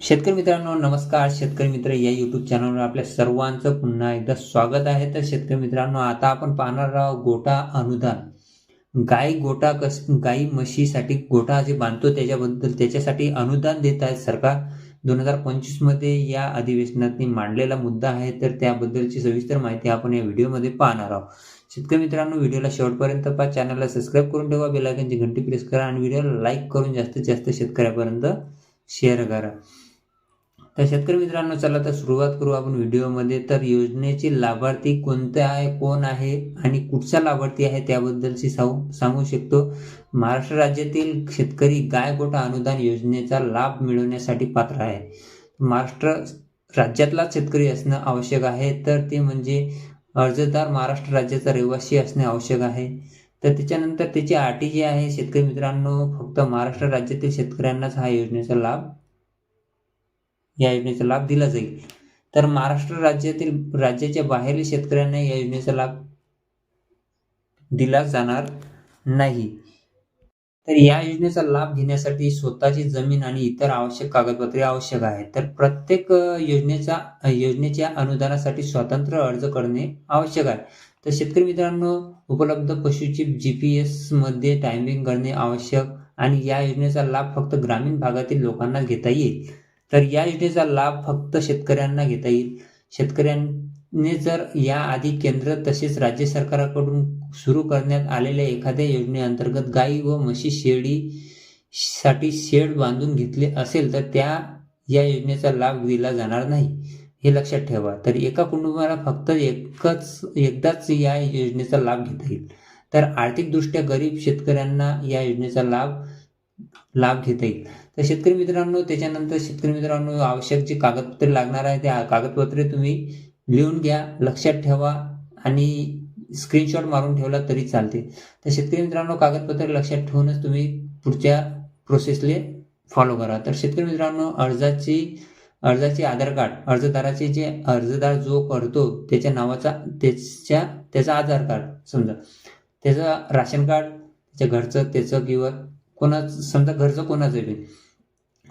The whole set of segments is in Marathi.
शेतकरी मित्रांनो नमस्कार. शेतकरी मित्र या युट्यूब चॅनलवर आपल्या सर्वांचं पुन्हा एकदा स्वागत आहे. तर शेतकरी मित्रांनो आता आपण पाहणार आहोत गोटा अनुदान. गाई गोटा कस गाई म्हशीसाठी गोटा जे बांधतो त्याच्याबद्दल त्याच्यासाठी अनुदान देत आहे सरकार. दोन हजार पंचवीसमध्ये या अधिवेशनात मांडलेला मुद्दा आहे. तर त्याबद्दलची सविस्तर माहिती आपण या व्हिडिओमध्ये पाहणार आहोत. शेतकरी मित्रांनो व्हिडिओला शेवटपर्यंत पहा. चॅनलला सबस्क्राईब करून ठेवा. बेलायकनची घंटी प्रेस करा. आणि व्हिडिओला लाईक करून जास्तीत जास्त शेतकऱ्यापर्यंत शेअर करा. तर शेतकरी मित्रांनो चला तर सुरुवात करू आपण व्हिडिओमध्ये. तर योजनेचे लाभार्थी कोणते आहे कोण आहे आणि कुठचा लाभार्थी आहे त्याबद्दलची सांगू सांगू शकतो. महाराष्ट्र राज्यातील शेतकरी गाय गोठा अनुदान योजनेचा लाभ मिळवण्यासाठी पात्र आहे. महाराष्ट्र राज्यातलाच शेतकरी असणं आवश्यक आहे. तर ते म्हणजे अर्जदार महाराष्ट्र राज्याचा रहिवासी असणे आवश्यक आहे. तर त्याच्यानंतर त्याची अटी जी आहे. शेतकरी मित्रांनो फक्त महाराष्ट्र राज्यातील शेतकऱ्यांनाच हा योजनेचा लाभ या योजनेचा लाभ दिला जाईल. तर महाराष्ट्र राज्यातील राज्याच्या बाहेरील शेतकऱ्यांना या योजनेचा लाभ दिला जाणार नाही. तर या योजनेचा लाभ घेण्यासाठी स्वतःची जमीन आणि इतर आवश्यक कागदपत्रे आवश्यक आहे तर प्रत्येक योजनेचा योजनेच्या अनुदानासाठी स्वतंत्र अर्ज करणे आवश्यक आहे. तर शेतकरी मित्रांनो उपलब्ध पशुची जी पी एसमध्ये टायमिंग करणे आवश्यक आणि या योजनेचा लाभ फक्त ग्रामीण भागातील लोकांना घेता येईल. तर या योजनेचा लाभ फक्त शेतकऱ्यांना घेता येईल. शेतकऱ्यांनी जर याआधी केंद्र तसेच राज्य सरकारकडून सुरू करण्यात आलेल्या एखाद्या योजनेअंतर्गत गाई व म्हशी शेळी साठी शेड बांधून घेतले असेल तर त्या या योजनेचा लाभ दिला जाणार नाही हे लक्षात ठेवा. तर एका कुटुंबाला फक्त एकच एकदाच या योजनेचा लाभ घेता येईल. तर आर्थिकदृष्ट्या गरीब शेतकऱ्यांना या योजनेचा लाभ लाभ घेता येईल. तर शेतकरी मित्रांनो त्याच्यानंतर शेतकरी मित्रांनो आवश्यक जे कागदपत्रे लागणार आहे त्या कागदपत्रे तुम्ही लिहून घ्या लक्षात ठेवा आणि स्क्रीनशॉट मारून ठेवला तरी चालते. तर शेतकरी मित्रांनो कागदपत्रे लक्षात ठेवूनच तुम्ही पुढच्या प्रोसेसले फॉलो करा. तर शेतकरी मित्रांनो अर्जाची अर्जाचे आधार कार्ड अर्जदाराचे जे अर्जदार जो करतो त्याच्या नावाचा त्याच्या त्याचा आधार कार्ड समजा. त्याचं राशन कार्ड त्याच्या घरचं त्याचं किंवा कोणाचं समजा घरचं कोणाचं बी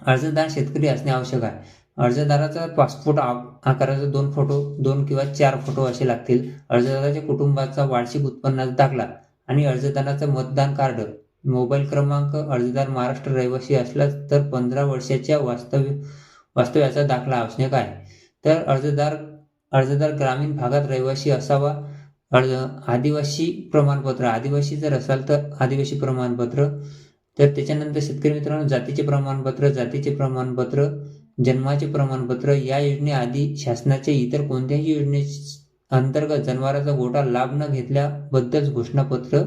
अर्जदार शेतकरी असणे आवश्यक आहे. अर्जदाराचा पासपोर्ट आकाराचा दोन फोटो दोन किंवा चार फोटो असे लागतील. अर्जदाराच्या कुटुंबाचा वार्षिक उत्पन्नाचा दाखला आणि अर्जदाराचं मतदान कार्ड. मोबाईल क्रमांक अर्जदार महाराष्ट्र रहिवासी असला तर पंधरा वर्षाच्या वास्तव्य वास्तव्याचा दाखला आवश्यक आहे. तर अर्जदार अर्जदार ग्रामीण भागात रहिवासी असावा. अर्ज आदिवासी प्रमाणपत्र आदिवासी जर असाल तर आदिवासी प्रमाणपत्र. तर त्याच्यानंतर शेतकरी मित्रांनो जातीचे प्रमाणपत्र जातीचे प्रमाणपत्र जन्माचे प्रमाणपत्र या योजनेआधी शासनाच्या इतर कोणत्याही योजने अंतर्गत जनावरांचा गोटा लाभ न घेतल्याबद्दल घोषणापत्र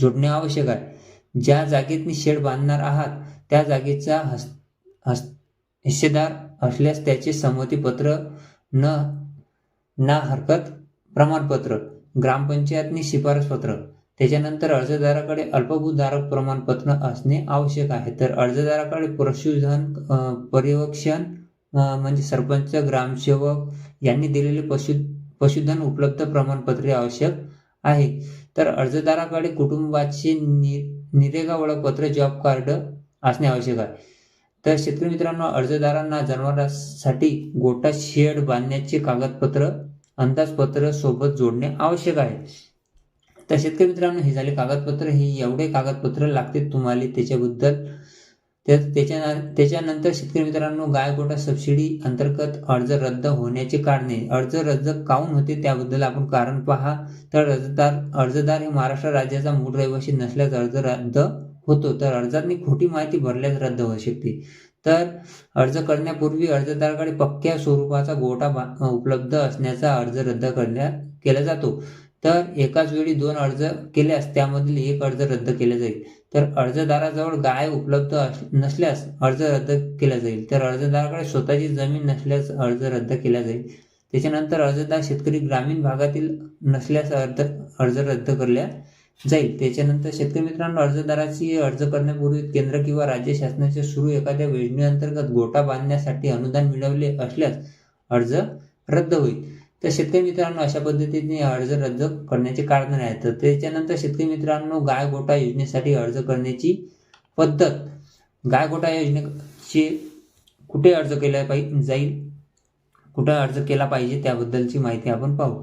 जोडणे आवश्यक आहे. ज्या जागेत शेड बांधणार आहात त्या जागेचा हस हस् हिस्सेदार असल्यास त्याचे संमतीपत्र न ना हरकत प्रमाणपत्र ग्रामपंचायतनी शिफारस पत्र त्याच्यानंतर अर्जदाराकडे अल्पभूधारक प्रमाणपत्र असणे आवश्यक आहे. तर अर्जदाराकडे पशुधन पर्यवेक्षण म्हणजे सरपंच ग्रामसेवक यांनी दिलेले पशु पशुधन उपलब्ध प्रमाणपत्रे आवश्यक आहे. तर अर्जदाराकडे कुटुंबाचे नि निरेगा ओळखपत्र जॉब कार्ड असणे आवश्यक आहे. तर शेतकरी मित्रांनो अर्जदारांना जनावरांसाठी गोटा शेड बांधण्याचे कागदपत्र अंदाजपत्र सोबत जोडणे आवश्यक आहे. तर शेतकरी मित्रांनो हे झाले कागदपत्र. हे एवढे कागदपत्र लागते तुम्हाला त्याच्याबद्दल. त्याच्या त्याच्यानंतर शेतकरी मित्रांनो गाय गोटा सबसिडी अंतर्गत अर्ज रद्द होण्याचे कारणे. अर्ज रद्द काऊन होते त्याबद्दल आपण कारण पहा. तर अर्जदार अर्जदार हे महाराष्ट्र राज्याचा मूळ रहिवासी नसल्यास अर्ज रद्द होतो. तर अर्जातनी खोटी माहिती भरल्यास रद्द होऊ शकते. तर अर्ज करण्यापूर्वी अर्जदाराकडे पक्क्या स्वरूपाचा गोटा उपलब्ध असण्याचा अर्ज रद्द करण्या केला जातो. तर एकाच वेळी दोन अर्ज केल्यास त्यामधील एक अर्ज रद्द केला जाईल. तर अर्जदाराजवळ गाय उपलब्ध नसल्यास अर्ज रद्द केला जाईल. तर अर्जदाराकडे स्वतःची जमीन नसल्यास अर्ज रद्द केला जाईल. त्याच्यानंतर अर्जदार शेतकरी ग्रामीण भागातील नसल्यास अर्ज अर्ज रद्द करल्या जाईल. त्याच्यानंतर शेतकरी मित्रांनो अर्जदाराची अर्ज करण्यापूर्वी केंद्र किंवा राज्य शासनाच्या सुरू एखाद्या योजनेअंतर्गत गोटा बांधण्यासाठी अनुदान मिळवले असल्यास अर्ज रद्द होईल. तर शेतकरी मित्रांनो अशा पद्धतीने अर्ज रद्द करण्याचे कारण आहेत. तर त्याच्यानंतर शेतकरी मित्रांनो गाय गोटा योजनेसाठी अर्ज करण्याची पद्धत. गाय गोटा योजनेची कुठे अर्ज केला पाहिजे जाईल? कुठे अर्ज केला पाहिजे? त्याबद्दलची माहिती आपण पाहू.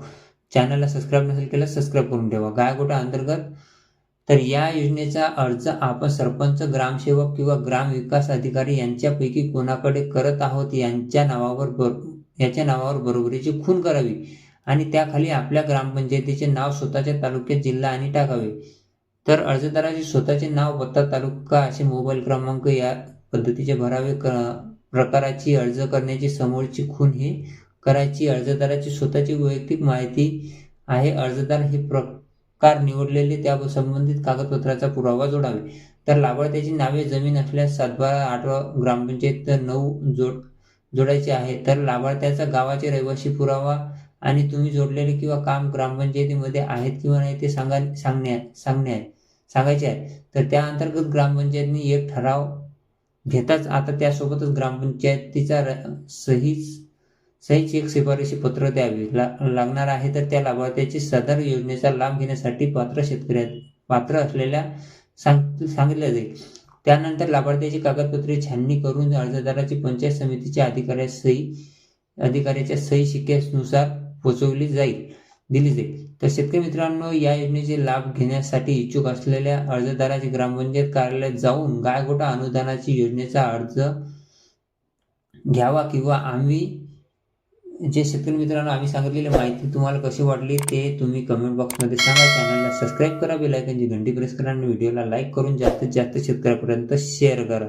चॅनलला सबस्क्राईब नसेल केलं सबस्क्राईब करून ठेवा. गायगोटा अंतर्गत तर या योजनेचा अर्ज आपण सरपंच ग्रामसेवक किंवा ग्राम विकास अधिकारी यांच्यापैकी कोणाकडे करत आहोत यांच्या नावावर याच्या नावावर बरोबरीची खून करावी आणि त्याखाली आपल्या ग्रामपंचायतीचे नाव स्वतःच्या तालुक्यात जिल्हा आणि टाकावे. तर अर्जदाराचे स्वतःचे नाव पत्ता तालुका असे मोबाईल क्रमांक या पद्धतीचे भरावे. क प्रकाराची अर्ज करण्याची समोरची खून हे करायची. अर्जदाराची स्वतःची वैयक्तिक माहिती आहे. अर्जदार हे प्रकार निवडलेले त्या संबंधित कागदपत्राचा पुरावा जोडावे. तर लाभार्थ्याची नावे जमीन असल्यास सातबारा आठवा ग्रामपंचायत नऊ जोड जोडायचे आहे. तर लाभार्थ्याचा गावाचे रहिवासी पुरावा आणि तुम्ही जोडलेले किंवा काम ग्रामपंचायतीमध्ये आहेत किंवा नाही ते सांगा सांगणे सांगणे आहे सांगायचे आहे तर त्या अंतर्गत ग्रामपंचायतनी एक ठराव घेताच आता त्यासोबतच ग्रामपंचायतीचा र- सही सहीच एक शिफारशी पत्र द्यावे. ला लागणार आहे तर त्या लाभार्थ्याची सदर योजनेचा लाभ घेण्यासाठी पात्र शेतकऱ्या पात्र असलेल्या सांग सांगितले जाईल. त्यानंतर लाभार्थ्याची कागदपत्रे छाननी करून अर्जदाराची पंचायत समितीच्या अधिकाऱ्यास सही अधिकाऱ्याच्या सही शिक्क्यानुसार पोचवली जाईल दिली जाईल. तर शेतकरी मित्रांनो या योजनेचे लाभ घेण्यासाठी इच्छुक असलेल्या अर्जदाराची ग्रामपंचायत कार्यालयात जाऊन गायगोटा अनुदानाची योजनेचा अर्ज घ्यावा किंवा आम्ही जे शेतकरी मित्रांनो आम्ही सांगितलेली माहिती तुम्हाला कशी वाटली ते तुम्ही कमेंट बॉक्समध्ये सांगा. चॅनलला सबस्क्राईब करा बेलायकनची घंटी प्रेस करा आणि व्हिडिओला लाईक करून जास्तीत जास्त शेतकऱ्यापर्यंत शेअर करा.